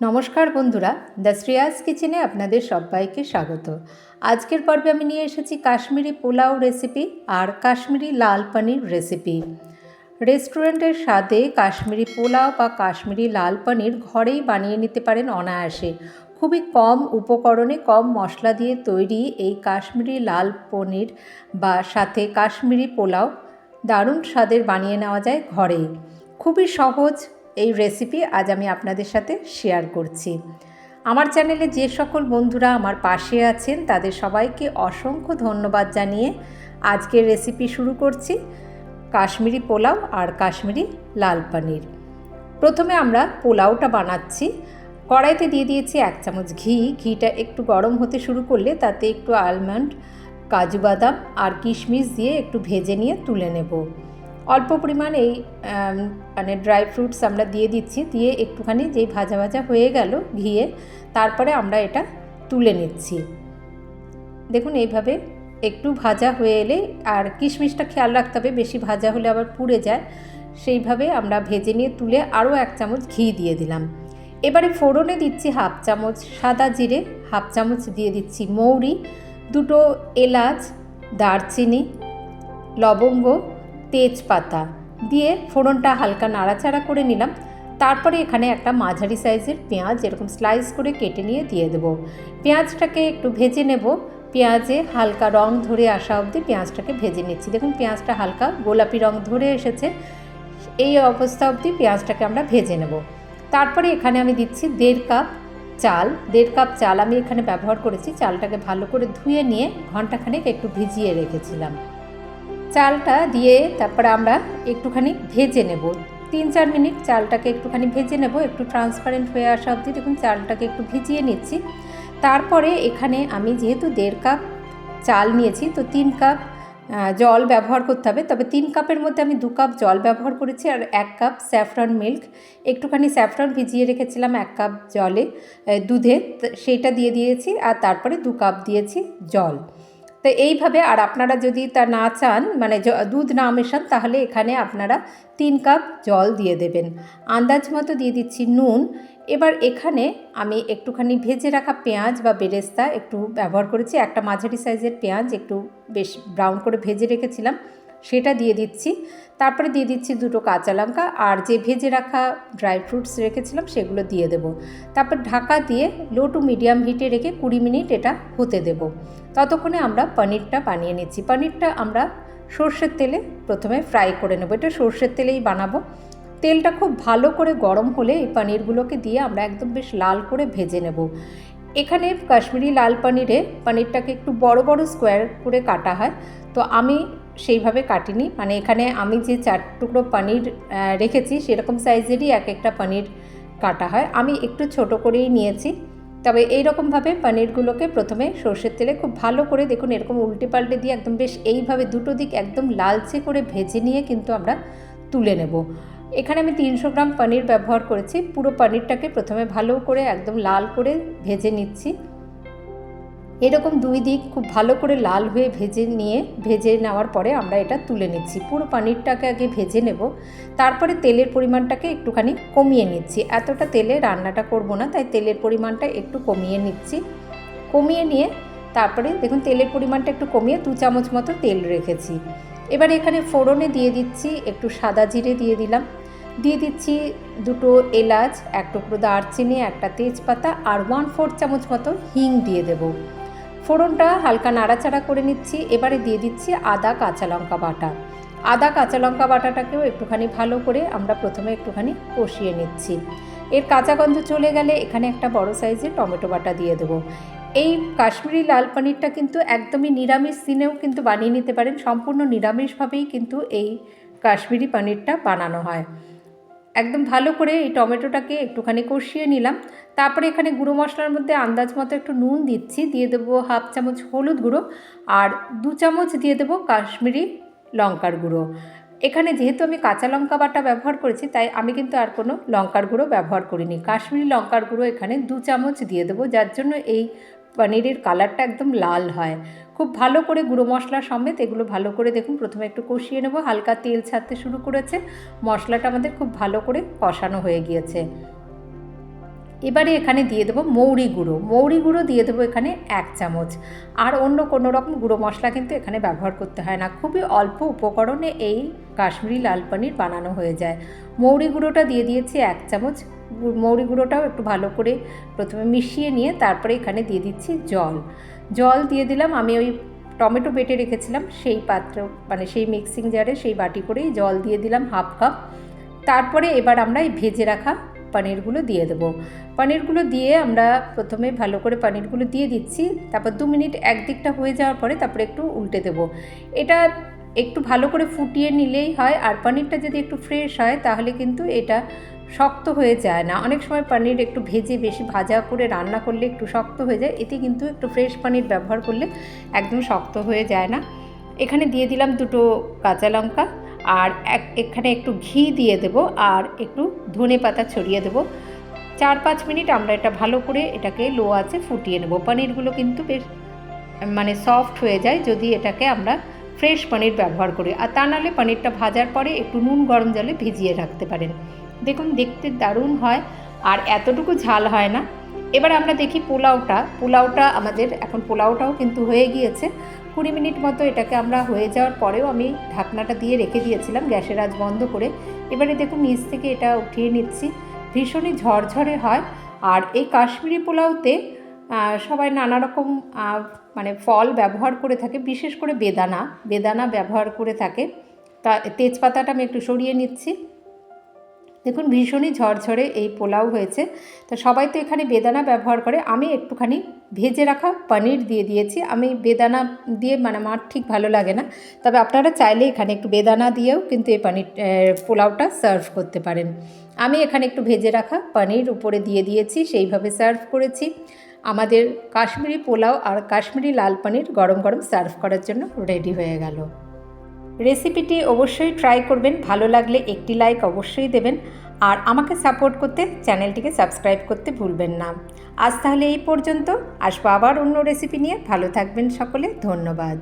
নমস্কার বন্ধুরা, দ্য শ্রেয়াস কিচেনে আপনাদের সবাইকে স্বাগত। আজকের পর্বে আমি নিয়ে এসেছি কাশ্মীরি পোলাও রেসিপি আর কাশ্মীরি লাল পানির রেসিপি রেস্টুরেন্টের স্বাদে কাশ্মীরি পোলাও বা কাশ্মীরি লাল পানির ঘরেই বানিয়ে নিতে পারেন অনায়াসে। খুবই কম উপকরণে কম মশলা দিয়ে তৈরি এই কাশ্মীরি লাল পনির বা সাথে কাশ্মীরি পোলাও দারুণ স্বাদের বানিয়ে নেওয়া যায় ঘরেই খুবই সহজ এই রেসিপি আজ আমি আপনাদের সাথে শেয়ার করছি। আমার চ্যানেলে যে সকল বন্ধুরা আমার পাশে আছেন, তাদের সবাইকে অসংখ্য ধন্যবাদ জানিয়ে আজকের রেসিপি শুরু করছি। কাশ্মীরি পোলাও আর কাশ্মীরি লাল পানির। প্রথমে আমরা পোলাওটা বানাচ্ছি। কড়াইতে দিয়ে দিয়েছি এক চামচ ঘি। ঘিটা একটু গরম হতে শুরু করলে তাতে একটু আলমন্ড কাজু বাদাম আর কিশমিশ দিয়ে একটু ভেজে নিয়ে তুলে নেব। অল্প পরিমাণ এই মানে ড্রাই ফ্রুটস আমরা দিয়ে দিচ্ছি, দিয়ে একটুখানি যেই ভাজা ভাজা হয়ে গেল ঘিয়ে, তারপরে আমরা এটা তুলে নিচ্ছি। দেখুন এইভাবে একটু ভাজা হয়ে এলে, আর কিশমিশটা খেয়াল রাখতে হবে, বেশি ভাজা হলে আবার পুড়ে যায়। সেইভাবে আমরা ভেজে নিয়ে তুলে আরও এক চামচ ঘি দিয়ে দিলাম। এবারে ফোড়নে দিচ্ছি হাফ চামচ সাদা জিরে, হাফ চামচ দিয়ে দিচ্ছি মৌরি, দুটো এলাচ, দারচিনি, লবঙ্গ তেজপাতা দিয়ে ফোড়নটা হালকা নাড়াচাড়া করে নিলাম। তারপরে এখানে একটা মাঝারি সাইজের পেঁয়াজ এরকম স্লাইস করে কেটে নিয়ে দিয়ে দেবো। পেঁয়াজটাকে একটু ভেজে নেব। পেঁয়াজে হালকা রং ধরে আসা অবধি পেঁয়াজটাকে ভেজে নিচ্ছি। দেখুন, পেঁয়াজটা হালকা গোলাপি রং ধরে এসেছে। এই অবস্থা অবধি পেঁয়াজটাকে আমরা ভেজে নেব। তারপরে এখানে আমি দিচ্ছি দেড় কাপ চাল। দেড় কাপ চাল আমি এখানে ব্যবহার করেছি। চালটাকে ভালো করে ধুয়ে নিয়ে ঘন্টাখানেক একটু ভিজিয়ে রেখেছিলাম। চালটা দিয়ে তারপরে আমরা একটুখানি ভেজে নেব। তিন চার মিনিট চালটাকে একটুখানি ভেজে নেব, একটু ট্রান্সপারেন্ট হয়ে আসা অবধি দেখুন চালটাকে একটু ভিজিয়ে নিচ্ছি। তারপরে এখানে আমি যেহেতু দেড় কাপ চাল নিয়েছি, তো তিন কাপ জল ব্যবহার করতে হবে। তবে তিন কাপের মধ্যে আমি দু কাপ জল ব্যবহার করেছি আর এক কাপ স্যাফরন মিল্ক। একটুখানি স্যাফরন ভিজিয়ে রেখেছিলাম এক কাপ জলে দুধে, তো, সেইটা দিয়ে দিয়েছি আর তারপরে দু কাপ দিয়েছি জল। তো এইভাবে আর আপনারা যদি তা না চান মানে দুধ না মেশান, তাহলে এখানে আপনারা তিন কাপ জল দিয়ে দেবেন। আন্দাজ মতো দিয়ে দিচ্ছি নুন। এবার এখানে আমি একটুখানি ভেজে রাখা পেঁয়াজ বা বেরেস্তা একটু ব্যবহার করেছি। একটা মাঝারি সাইজের পেঁয়াজ একটু বেশ ব্রাউন করে ভেজে রেখেছিলাম। সেটা দিয়ে দিচ্ছি। তারপরে দিয়ে দিচ্ছি দুটো কাঁচা লঙ্কা আর যে ভেজে রাখা ড্রাই ফ্রুটস রেখেছিলাম সেগুলো দিয়ে দেবো। তারপর ঢাকা দিয়ে লো টু মিডিয়াম হিটে রেখে কুড়ি মিনিট এটা হতে দেব। ততক্ষণে আমরা পনিরটা বানিয়ে নিচ্ছি। পনিরটা আমরা সর্ষের তেলে প্রথমে ফ্রাই করে নেব। এটা সর্ষের তেলেই বানাবো। তেলটা খুব ভালো করে গরম হলে এই পনিরগুলোকে দিয়ে আমরা একদম বেশ লাল করে ভেজে নেব। এখানে কাশ্মীরি লাল পনিরে পনিরটাকে একটু বড় বড় স্কোয়ার করে কাটা হয়। তো আমি সেইভাবে কাটিনি। মানে এখানে আমি যে চার টুকরো পনির রেখেছি সেরকম সাইজেরই এক একটা পনির কাটা হয়। আমি একটু ছোট করেই নিয়েছি। তবে এই রকমভাবে পনিরগুলোকে প্রথমে সর্ষের তেলে খুব ভালো করে দেখুন এরকম উল্টে পাল্টে দিয়ে একদম বেশ এইভাবে দুটো দিক একদম লালচে করে ভেজে নিয়ে কিন্তু আমরা তুলে নেব। এখানে আমি তিনশো গ্রাম পনির ব্যবহার করেছি। পুরো পনিরটাকে প্রথমে ভালো করে একদম লাল করে ভেজে নিচ্ছি। এরকম দুই দিক খুব ভালো করে লাল হয়ে ভেজে নিয়ে, ভেজে নেওয়ার পরে আমরা এটা তুলে নিচ্ছি। পুরো পনিরটাকে আগে ভেজে নেব। তারপরে তেলের পরিমাণটাকে একটুখানি কমিয়ে নিচ্ছি। এতটা তেলে রান্নাটা করব না, তাই তেলের পরিমাণটা একটু কমিয়ে নিচ্ছি। কমিয়ে নিয়ে তারপরে দেখুন তেলের পরিমাণটা একটু কমিয়ে দু চামচ মতো তেল রেখেছি। এবার এখানে ফোড়নে দিয়ে দিচ্ছি, একটু সাদা জিরে দিয়ে দিলাম। দিয়ে দিচ্ছি দুটো এলাচ, এক টুকরো দারচিনি, একটা তেজপাতা আর ওয়ান ফোর চামচ মতো হিং দিয়ে দেবো। ফোড়নটা হালকা নাড়াচাড়া করে নিচ্ছি, এবারে দিয়ে দিচ্ছি আদা কাঁচা লঙ্কা বাটা। আদা কাঁচা লঙ্কা বাটাটাকেও একটুখানি ভালো করে আমরা প্রথমে একটুখানি কষিয়ে নিচ্ছি। এর কাঁচা গন্ধ চলে গেলে এখানে একটা বড় সাইজের টমেটো বাটা দিয়ে দেবো। এই কাশ্মীরি লাল পনিরটা কিন্তু একদমই নিরামিষ দিনেও কিন্তু বানিয়ে নিতে পারেন। সম্পূর্ণ নিরামিষভাবেই কিন্তু এই কাশ্মীরি পনিরটা বানানো হয়। একদম ভালো করে এই টমেটোটাকে একটুখানি কষিয়ে নিলাম। তারপরে এখানে গুঁড়ো মশলার মধ্যে আন্দাজ মতো একটু নুন দিচ্ছি। দিয়ে দেবো হাফ চামচ হলুদ গুঁড়ো আর দু চামচ দিয়ে দেবো কাশ্মীরি লঙ্কার গুঁড়ো। এখানে যেহেতু আমি কাঁচা লঙ্কা বাটা ব্যবহার করেছি, তাই আমি কিন্তু আর কোনো লঙ্কার গুঁড়ো ব্যবহার করিনি। কাশ্মীরি লঙ্কার গুঁড়ো এখানে দু চামচ দিয়ে দেবো, যার জন্য এই পনিরের কালারটা একদম লাল হয়। খুব ভালো করে গুঁড়ো মশলা সমেত এগুলো ভালো করে দেখুন, প্রথমে একটু কষিয়ে নেব। হালকা তেল ছাড়তে শুরু করেছে। মশলাটা আমাদের খুব ভালো করে কষানো হয়ে গিয়েছে। এবারে এখানে দিয়ে দেবো মৌরি গুঁড়ো। মৌরি গুঁড়ো দিয়ে দেবো এখানে এক চামচ। আর অন্য কোনো রকম গুঁড়ো মশলা কিন্তু এখানে ব্যবহার করতে হয় না। খুবই অল্প উপকরণে এই কাশ্মীরি লাল পনির বানানো হয়ে যায়। মৌরি গুঁড়োটা দিয়ে দিয়েছি এক চামচ। মৌরি গুঁড়োটাও একটু ভালো করে প্রথমে মিশিয়ে নিয়ে তারপরে এখানে দিয়ে দিচ্ছি জল। জল দিয়ে দিলাম, আমি ওই টমেটো বেটে রেখেছিলাম, সেই পাত্র মানে সেই মিক্সিং জারে সেই বাটি করেই জল দিয়ে দিলাম হাফ কাপ। তারপরে এবার আমরা এই ভেজে রাখা পনিরগুলো দিয়ে দেবো। পনিরগুলো দিয়ে আমরা প্রথমে ভালো করে পনিরগুলো দিয়ে দিচ্ছি, তারপর দু মিনিট একদিকটা হয়ে যাওয়ার পরে তারপরে একটু উল্টে দেবো। এটা একটু ভালো করে ফুটিয়ে নিলেই হয় আর পনিরটা যদি একটু ফ্রেশ হয় তাহলে কিন্তু এটা শক্ত হয়ে যায় না। অনেক সময় পনির একটু ভেজে বেশি ভাজা করে রান্না করলে একটু শক্ত হয়ে যায়। এতে কিন্তু একটু ফ্রেশ পনির ব্যবহার করলে একদম শক্ত হয়ে যায় না। এখানে দিয়ে দিলাম দুটো কাঁচা লঙ্কা আর এক, এখানে একটু ঘি দিয়ে দেবো আর একটু ধনে পাতা ছড়িয়ে দেবো। চার পাঁচ মিনিট আমরা এটা ভালো করে এটাকে লো আছে ফুটিয়ে নেব। পনিরগুলো কিন্তু বেশ মানে সফট হয়ে যায়। যদি এটাকে আমরা ফ্রেশ পনির ব্যবহার করে। আর তা নাহলে পনিরটা ভাজার পরে একটু নুন গরম জলে ভিজিয়ে রাখতে পারেন। দেখুন, দেখতে দারুণ হয় আর এতটুকু ঝাল হয় না। এবার আমরা দেখি পোলাওটা। পোলাওটা আমাদের, এখন পোলাওটাও কিন্তু হয়ে গিয়েছে। কুড়ি মিনিট মতো এটাকে আমরা হয়ে যাওয়ার পরেও আমি ঢাকনাটা দিয়ে রেখে দিয়েছিলাম, গ্যাসের আজ বন্ধ করে। এবারে দেখুন, নিচ থেকে এটা উঠিয়ে নিচ্ছি। ভীষণই ঝরঝরে হয়। আর এই কাশ্মীরি পোলাওতে সবাই নানা রকম মানে ফল ব্যবহার করে থাকে, বিশেষ করে বেদানা বেদানা ব্যবহার করে থাকে। তা তেজপাতাটা আমি একটু সরিয়ে নিচ্ছি। দেখুন, ভীষণই ঝরঝরে এই পোলাও হয়েছে। তো সবাই তো এখানে বেদানা ব্যবহার করে। আমি একটুখানি ভেজে রাখা পনির দিয়ে দিয়েছি। আমি বেদানা দিয়ে মানে আমার ঠিক ভালো লাগে না। তবে আপনারা চাইলে এখানে একটু বেদানা দিয়েও কিন্তু এই পনির পোলাওটা সার্ভ করতে পারেন। আমি এখানে একটু ভেজে রাখা পনির উপরে দিয়ে দিয়েছি। সেইভাবে সার্ভ করেছি। আমাদের কাশ্মীরি পোলাও আর কাশ্মীরি লাল পানির গরম গরম সার্ভ করার জন্য রেডি হয়ে গেল। রেসিপিটি অবশ্যই ট্রাই করবেন, ভালো লাগলে একটি লাইক অবশ্যই দেবেন আর আমাকে সাপোর্ট করতে চ্যানেলটিকে সাবস্ক্রাইব করতে ভুলবেন না। আজ তাহলে এই পর্যন্ত, আসব আবার অন্য রেসিপি নিয়ে। ভালো থাকবেন সকলে, ধন্যবাদ।